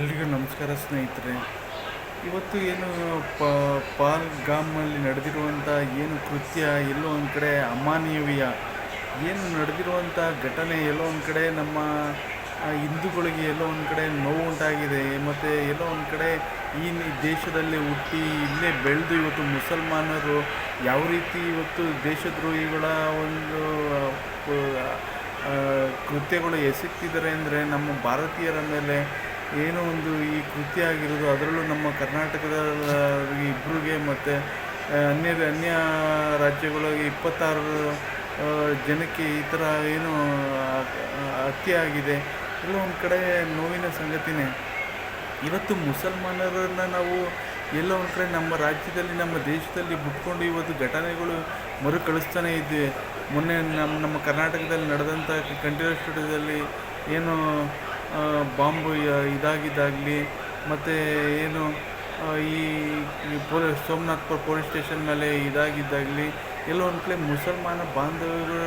ಎಲ್ರಿಗೂ ನಮಸ್ಕಾರ ಸ್ನೇಹಿತರೆ. ಇವತ್ತು ಏನು ಪಾಲ್ ಗಾಮಲ್ಲಿ ನಡೆದಿರುವಂಥ ಏನು ಕೃತ್ಯ, ಎಲ್ಲೋ ಒಂದು ಕಡೆ ಅಮಾನವೀಯ, ಏನು ನಡೆದಿರುವಂಥ ಘಟನೆ, ಎಲ್ಲೋ ಒಂದು ಕಡೆ ನಮ್ಮ ಹಿಂದೂಗಳಿಗೆ ಎಲ್ಲೋ ಒಂದು ಕಡೆ ನೋವು ಉಂಟಾಗಿದೆ. ಮತ್ತು ಎಲ್ಲೋ ಒಂದು ಕಡೆ ಈ ದೇಶದಲ್ಲಿ ಹುಟ್ಟಿ ಇಲ್ಲೇ ಬೆಳೆದು ಇವತ್ತು ಮುಸಲ್ಮಾನರು ಯಾವ ರೀತಿ ಇವತ್ತು ದೇಶದ್ರೋಹಿಗಳ ಒಂದು ಕೃತ್ಯಗಳು ಎಸಗ್ತಿದ್ದಾರೆ ಅಂದರೆ ನಮ್ಮ ಭಾರತೀಯರ ಮೇಲೆ ಏನೋ ಒಂದು ಈ ಕೃತಿ ಆಗಿರೋದು, ಅದರಲ್ಲೂ ನಮ್ಮ ಕರ್ನಾಟಕದ ಇಬ್ಬರಿಗೆ ಮತ್ತು ಅನ್ಯ ಅನ್ಯ ರಾಜ್ಯಗಳಿಗೆ ಇಪ್ಪತ್ತಾರು ಜನಕ್ಕೆ ಈ ಥರ ಏನು ಹತ್ಯೆ ಆಗಿದೆ. ಎಲ್ಲ ಒಂದು ಕಡೆ ನೋವಿನ ಸಂಗತಿನೇ. ಇವತ್ತು ಮುಸಲ್ಮಾನರನ್ನು ನಾವು ಎಲ್ಲೋ ಒಂದು ಕಡೆ ನಮ್ಮ ರಾಜ್ಯದಲ್ಲಿ, ನಮ್ಮ ದೇಶದಲ್ಲಿ ಬಿಟ್ಕೊಂಡು ಇವತ್ತು ಘಟನೆಗಳು ಮರುಕಳಿಸ್ತಾನೆ ಇದ್ದೀವಿ ಮೊನ್ನೆ ನಮ್ಮ ನಮ್ಮ ಕರ್ನಾಟಕದಲ್ಲಿ ನಡೆದಂಥ ಕಂಠೀರವ ಸ್ಟುಡಿಯೋದಲ್ಲಿ ಏನು ಬಾಂಬ್ ಇದಾಗಿದ್ದಾಗಲಿ, ಮತ್ತು ಏನು ಈ ಪೊಲ, ಸೋಮನಾಥ್ಪುರ ಪೊಲೀಸ್ ಸ್ಟೇಷನ್ ಮೇಲೆ ಇದಾಗಿದ್ದಾಗಲಿ, ಎಲ್ಲೋ ಒಂದು ಕಡೆ ಮುಸಲ್ಮಾನ ಬಾಂಧವ್ಯಗಳ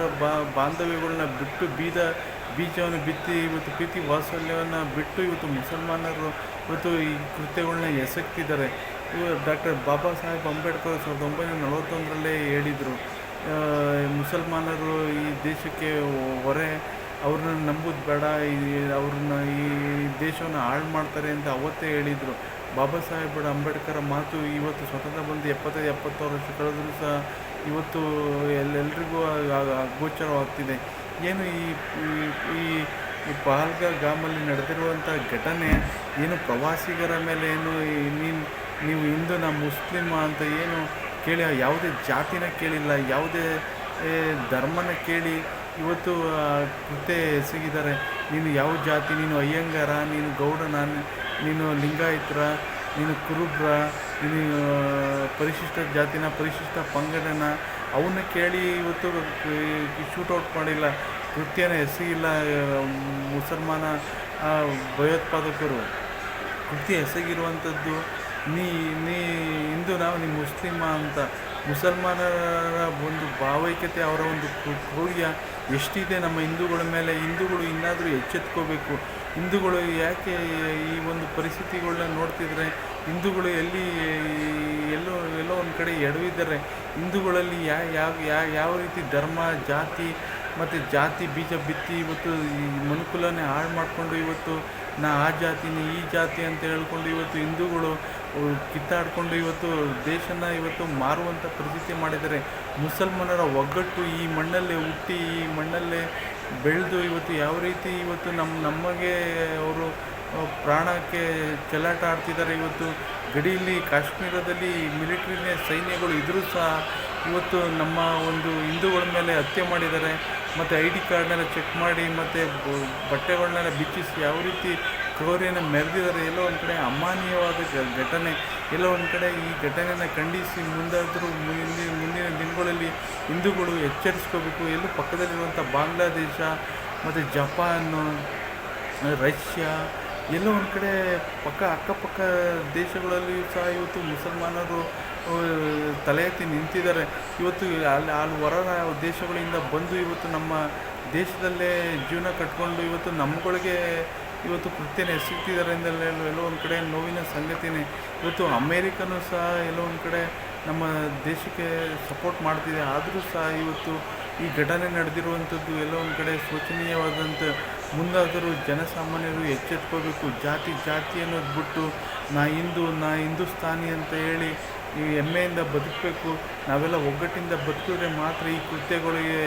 ಬಾಂಧವ್ಯಗಳನ್ನ ಬಿಟ್ಟು ಬೀದ, ಬೀಜವನ್ನು ಬಿತ್ತಿ ಇವತ್ತು ಪ್ರೀತಿ ವಾತ್ಸಲ್ಯವನ್ನು ಬಿಟ್ಟು ಇವತ್ತು ಮುಸಲ್ಮಾನರು ಇವತ್ತು ಈ ಕೃತ್ಯಗಳನ್ನ ಎಸಕ್ತಿದ್ದಾರೆ. ಇವರು ಡಾಕ್ಟರ್ ಬಾಬಾ ಸಾಹೇಬ್ ಅಂಬೇಡ್ಕರ್ ಸಾವಿರದ ಒಂಬೈನೂರ ನಲವತ್ತೊಂದರಲ್ಲೇ ಹೇಳಿದರು ಮುಸಲ್ಮಾನರು ಈ ದೇಶಕ್ಕೆ ಹೊರೆ ಅವ್ರನ್ನ ನಂಬೋದು ಬೇಡ ಅವ್ರನ್ನ ಈ ದೇಶವನ್ನು ಹಾಳು ಮಾಡ್ತಾರೆ ಅಂತ ಅವತ್ತೇ ಹೇಳಿದರು. ಬಾಬಾ ಸಾಹೇಬ್ ಅಂಬೇಡ್ಕರ್ ಮಾತು ಇವತ್ತು ಸ್ವತಂತ್ರ ಬಂದು ಎಪ್ಪತ್ತೈದು ಎಪ್ಪತ್ತಾರು ವರ್ಷ ಕಳೆದರೂ ಸಹ ಇವತ್ತು ಎಲ್ಲೆಲ್ರಿಗೂ ಗೋಚರವಾಗ್ತಿದೆ. ಏನು ಈ, ಈ- ಈ ಗಾಮಲ್ಲಿ ನಡೆದಿರುವಂಥ ಘಟನೆ, ಏನು ಪ್ರವಾಸಿಗರ ಮೇಲೆ ಏನು ನೀನು, ನೀವು ಹಿಂದೂ ನಾ ಮುಸ್ಲಿಮ ಅಂತ ಏನು ಕೇಳಿ, ಯಾವುದೇ ಜಾತಿನ ಕೇಳಿಲ್ಲ, ಯಾವುದೇ ಧರ್ಮನ ಕೇಳಿ ಇವತ್ತು ಕೃತ್ಯ ಎಸಗಿದ್ದಾರೆ. ನೀನು ಯಾವ ಜಾತಿ? ನೀನು ಅಯ್ಯಂಗಾರ, ನೀನು ಗೌಡನ, ನೀನು ಲಿಂಗಾಯತ್ರ, ನೀನು ಕುರುಬ್ರ, ನೀನು ಪರಿಶಿಷ್ಟ ಜಾತಿನ, ಪರಿಶಿಷ್ಟ ಪಂಗಡನ ಅವನ್ನ ಕೇಳಿ ಇವತ್ತು ಶೂಟೌಟ್ ಮಾಡಿಲ್ಲ. ಕೃತ್ಯನ ಎಸಗಿಲ್ಲ ಮುಸಲ್ಮಾನ ಭಯೋತ್ಪಾದಕರು. ಕೃತ್ಯ ಎಸಗಿರುವಂಥದ್ದು, ನೀ ನೀ, ಹಿಂದೂ ನಾವು, ನೀ ಮುಸ್ಲಿಮ ಅಂತ. ಮುಸಲ್ಮಾನರ ಒಂದು ಭಾವೈಕ್ಯತೆ ಅವರ ಒಂದು ಕ್ರೂ- ಕ್ರೌರ್ಯ ಎಷ್ಟಿದೆ ನಮ್ಮ ಹಿಂದೂಗಳ ಮೇಲೆ? ಹಿಂದೂಗಳು ಇನ್ನಾದರೂ ಎಚ್ಚೆತ್ಕೋಬೇಕು. ಹಿಂದೂಗಳು ಯಾಕೆ ಈ ಒಂದು ಪರಿಸ್ಥಿತಿಗಳನ್ನ ನೋಡ್ತಿದ್ರೆ? ಹಿಂದೂಗಳು ಎಲ್ಲಿ ಎಲ್ಲೋ ಎಲ್ಲೋ ಒಂದು ಕಡೆ ಎಡವಿದ್ದಾರೆ. ಹಿಂದೂಗಳಲ್ಲಿ ಯಾ ಯಾವ ಯಾವ ಯಾವ ರೀತಿ ಧರ್ಮ, ಜಾತಿ ಮತ್ತು ಜಾತಿ ಬೀಜ ಬಿತ್ತಿ ಇವತ್ತು ಈ ಮನುಕುಲನೇ ಹಾಳು ಮಾಡಿಕೊಂಡು ಇವತ್ತು ನಾ ಆ ಜಾತಿನಿ, ಈ ಜಾತಿ ಅಂತ ಹೇಳ್ಕೊಂಡು ಇವತ್ತು ಹಿಂದೂಗಳು ಕಿತ್ತಾಡ್ಕೊಂಡು ಇವತ್ತು ದೇಶನ ಇವತ್ತು ಮಾರುವಂಥ ಪರಿಸ್ಥಿತಿ ಮಾಡಿದ್ದಾರೆ. ಮುಸಲ್ಮಾನರ ಒಗ್ಗಟ್ಟು ಈ ಮಣ್ಣಲ್ಲೇ ಹುಟ್ಟಿ, ಈ ಮಣ್ಣಲ್ಲೇ ಬೆಳೆದು ಇವತ್ತು ಯಾವ ರೀತಿ ಇವತ್ತು ನಮ್ಮ ನಮಗೆ ಅವರು ಪ್ರಾಣಕ್ಕೆ ಚೆಲ್ಲಾಟ ಆಡ್ತಿದ್ದಾರೆ. ಇವತ್ತು ಗಡಿಯಲ್ಲಿ ಕಾಶ್ಮೀರದಲ್ಲಿ ಮಿಲಿಟ್ರಿನೇ ಸೈನ್ಯಗಳು ಇದ್ದರೂ ಸಹ ಇವತ್ತು ನಮ್ಮ ಒಂದು ಹಿಂದೂಗಳ ಮೇಲೆ ಹತ್ಯೆ ಮಾಡಿದ್ದಾರೆ. ಮತ್ತು ಐ ಡಿ ಕಾರ್ಡ್ನೆಲ್ಲ ಚೆಕ್ ಮಾಡಿ, ಮತ್ತು ಬಟ್ಟೆಗಳನ್ನೆಲ್ಲ ಬಿಚ್ಚಿಸಿ ಯಾವ ರೀತಿ ಕ್ರೌರ್ಯನ ಮೆರೆದಿದ್ದಾರೆ. ಎಲ್ಲೋ ಒಂದು ಕಡೆ ಅಮಾನ್ಯವಾದ ಘಟನೆ, ಎಲ್ಲೋ ಒಂದು ಕಡೆ ಈ ಘಟನೆಯನ್ನು ಖಂಡಿಸಿ ಮುಂದಾದರೂ ಮುಂದಿನ ಮುಂದಿನ ದಿನಗಳಲ್ಲಿ ಹಿಂದೂಗಳು ಎಚ್ಚರಿಸ್ಕೋಬೇಕು. ಎಲ್ಲೂ ಪಕ್ಕದಲ್ಲಿರುವಂಥ ಬಾಂಗ್ಲಾದೇಶ ಮತ್ತು ಜಪಾನು, ರಷ್ಯಾ, ಎಲ್ಲೋ ಒಂದು ಕಡೆ ಪಕ್ಕ, ಅಕ್ಕಪಕ್ಕ ದೇಶಗಳಲ್ಲಿ ಸಹ ಇವತ್ತು ಮುಸಲ್ಮಾನರು ತಲೆ ಎತ್ತಿ ನಿಂತಿದ್ದಾರೆ. ಇವತ್ತು ಅಲ್ಲಿ ಅಲ್ಲಿ ಹೊರ ದೇಶಗಳಿಂದ ಬಂದು ಇವತ್ತು ನಮ್ಮ ದೇಶದಲ್ಲೇ ಜೀವನ ಕಟ್ಕೊಂಡು ಇವತ್ತು ನಮ್ಮಗಳಿಗೆ ಇವತ್ತು ಕೃತ್ಯನೇ ಎಸಗ್ತಿದ್ದಾರೆ ಎಂದೆಲ್ಲ ಎಲ್ಲೋ ಒಂದು ಕಡೆ ನೋವಿನ ಸಂಗತಿನೇ. ಇವತ್ತು ಅಮೇರಿಕನೂ ಸಹ ಎಲ್ಲೋ ಒಂದು ಕಡೆ ನಮ್ಮ ದೇಶಕ್ಕೆ ಸಪೋರ್ಟ್ ಮಾಡ್ತಿದೆ. ಆದರೂ ಸಹ ಇವತ್ತು ಈ ಘಟನೆ ನಡೆದಿರುವಂಥದ್ದು ಎಲ್ಲೋ ಒಂದು ಕಡೆ ಶೋಚನೀಯವಾದಂಥ ಮುಂದಾದರೂ ಜನಸಾಮಾನ್ಯರು ಎಚ್ಚೆತ್ಕೋಬೇಕು. ಜಾತಿ ಜಾತಿ ಅನ್ನೋದು ಬಿಟ್ಟು ನಾ ಹಿಂದೂ, ನಾ ಹಿಂದೂಸ್ತಾನಿ ಅಂತ ಹೇಳಿ ಈ ಹೆಮ್ಮೆಯಿಂದ ಬದುಕಬೇಕು. ನಾವೆಲ್ಲ ಒಗ್ಗಟ್ಟಿಂದ ಬದುಕಿದ್ರೆ ಮಾತ್ರ ಈ ಕೃತ್ಯಗಳಿಗೆ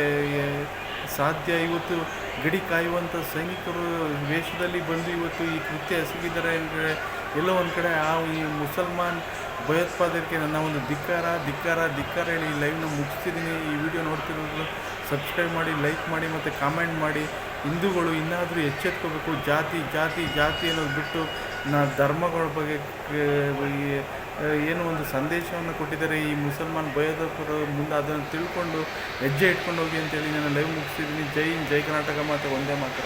ಸಾಧ್ಯ ಇವತ್ತು ಗಡಿ ಕಾಯುವಂಥ ಸೈನಿಕರು ವೇಷದಲ್ಲಿ ಬಂದು ಇವತ್ತು ಈ ಕೃತ್ಯ ಎಸಗಿದ್ದಾರೆ ಅಂದರೆ ಎಲ್ಲೋ ಒಂದು ಕಡೆ ಆ ಈ ಮುಸಲ್ಮಾನ್ ಭಯೋತ್ಪಾದಕರಿಗೆ ನನ್ನ ಒಂದು ಧಿಕ್ಕಾರ ಧಿಕ್ಕಾರ ಧಿಕ್ಕಾರ ಹೇಳಿ ಈ ಲೈವ್ನ ಮುಗಿಸ್ತಿದ್ದೀನಿ. ಈ ವಿಡಿಯೋ ನೋಡ್ತಿರೋದು ಸಬ್ಸ್ಕ್ರೈಬ್ ಮಾಡಿ ಲೈಕ್ ಮಾಡಿ ಮತ್ತು ಕಾಮೆಂಟ್ ಮಾಡಿ. ಹಿಂದೂಗಳು ಇನ್ನಾದರೂ ಎಚ್ಚೆತ್ಕೋಬೇಕು. ಜಾತಿ ಜಾತಿ ಜಾತಿ ಅನ್ನೋದು ಬಿಟ್ಟು ನಾ ಧರ್ಮಗಳ ಬಗ್ಗೆ ಏನು ಒಂದು ಸಂದೇಶವನ್ನು ಕೊಟ್ಟಿದ್ದಾರೆ ಈ ಮುಸಲ್ಮಾನ್ ಭಯೋತ್ಪಾದಕರು ಮುಂದೆ ಅದನ್ನು ತಿಳ್ಕೊಂಡು ಹೆಜ್ಜೆ ಇಟ್ಕೊಂಡು ಹೋಗಿ ಅಂತೇಳಿ ನಾನು ಲೈವ್ ಮುಗಿಸಿದ್ದೀನಿ ಜೈ ಹಿಂದ್, ಜೈ ಕರ್ನಾಟಕ ಮಾತ್ರ ಒಂದೇ ಮಾತ್ರ.